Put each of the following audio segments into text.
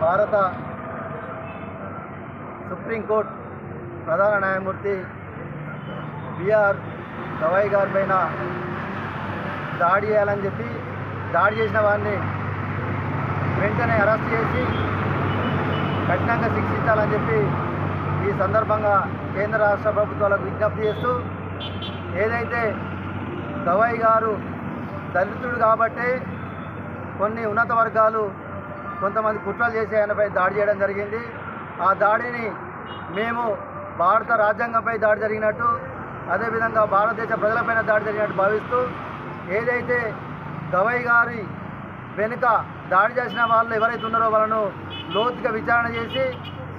భారత సుప్రీంకోర్టు ప్రధాన న్యాయమూర్తి బిఆర్ గవాయి గారి పైన దాడి చేయాలని చెప్పి దాడి చేసిన వారిని వెంటనే అరెస్ట్ చేసి కఠినంగా శిక్షించాలని చెప్పి ఈ సందర్భంగా కేంద్ర రాష్ట్ర ప్రభుత్వాలకు విజ్ఞప్తి చేస్తూ ఏదైతే గవాయి గారు దళితుడు కాబట్టి కొన్ని ఉన్నత వర్గాలు కొంతమంది కుట్రలు చేసి ఆయనపై దాడి చేయడం జరిగింది. ఆ దాడిని మేము భారత రాజ్యాంగంపై దాడి జరిగినట్టు అదేవిధంగా భారతదేశ ప్రజలపైన దాడి జరిగినట్టు భావిస్తూ ఏదైతే గవై గారి వెనుక దాడి చేసిన వాళ్ళు ఎవరైతే ఉన్నారో వాళ్ళను లోతుగా విచారణ చేసి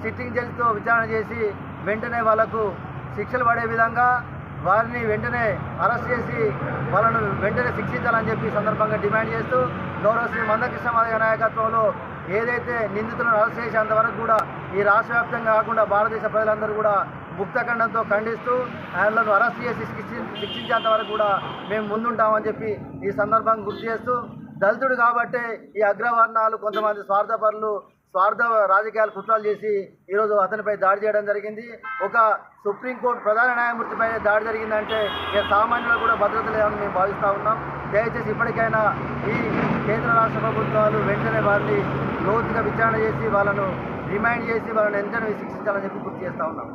సిట్టింగ్ జడ్జితో విచారణ చేసి వెంటనే వాళ్ళకు శిక్షలు పడే విధంగా వారిని వెంటనే అరెస్ట్ చేసి వాళ్ళను వెంటనే శిక్షించాలని చెప్పి సందర్భంగా డిమాండ్ చేస్తూ గౌరవ శ్రీ మందకృష్ణ మాదయ్య నాయకత్వంలో ఏదైతే నిందితులను అరెస్ట్ చేసేంత వరకు కూడా ఈ రాష్ట్ర వ్యాప్తంగా కాకుండా భారతదేశ ప్రజలందరూ కూడా ముక్తఖండంతో ఖండిస్తూ ఆయనలను అరెస్ట్ చేసి శిక్షించేంత వరకు కూడా మేము ముందుంటామని చెప్పి ఈ సందర్భంగా గుర్తు చేస్తూ దళితుడు కాబట్టే ఈ అగ్రవర్ణాలు కొంతమంది స్వార్థపరులు స్వార్థ రాజకీయాలు కుట్రాలు చేసి ఈరోజు అతనిపై దాడి చేయడం జరిగింది. ఒక సుప్రీంకోర్టు ప్రధాన న్యాయమూర్తిపై దాడి జరిగిందంటే ఇక సామాన్యులు కూడా భద్రత లేదని మేము భావిస్తూ ఉన్నాం. దయచేసి ఇప్పటికైనా ఈ కేంద్ర రాష్ట్ర ప్రభుత్వాలు వెంటనే వారిని లోతుగా విచారణ చేసి వాళ్ళను రిమైండ్ చేసి వాళ్ళని వెంటనే శిక్షించాలని చెప్పి గుర్తు చేస్తూ ఉన్నాం.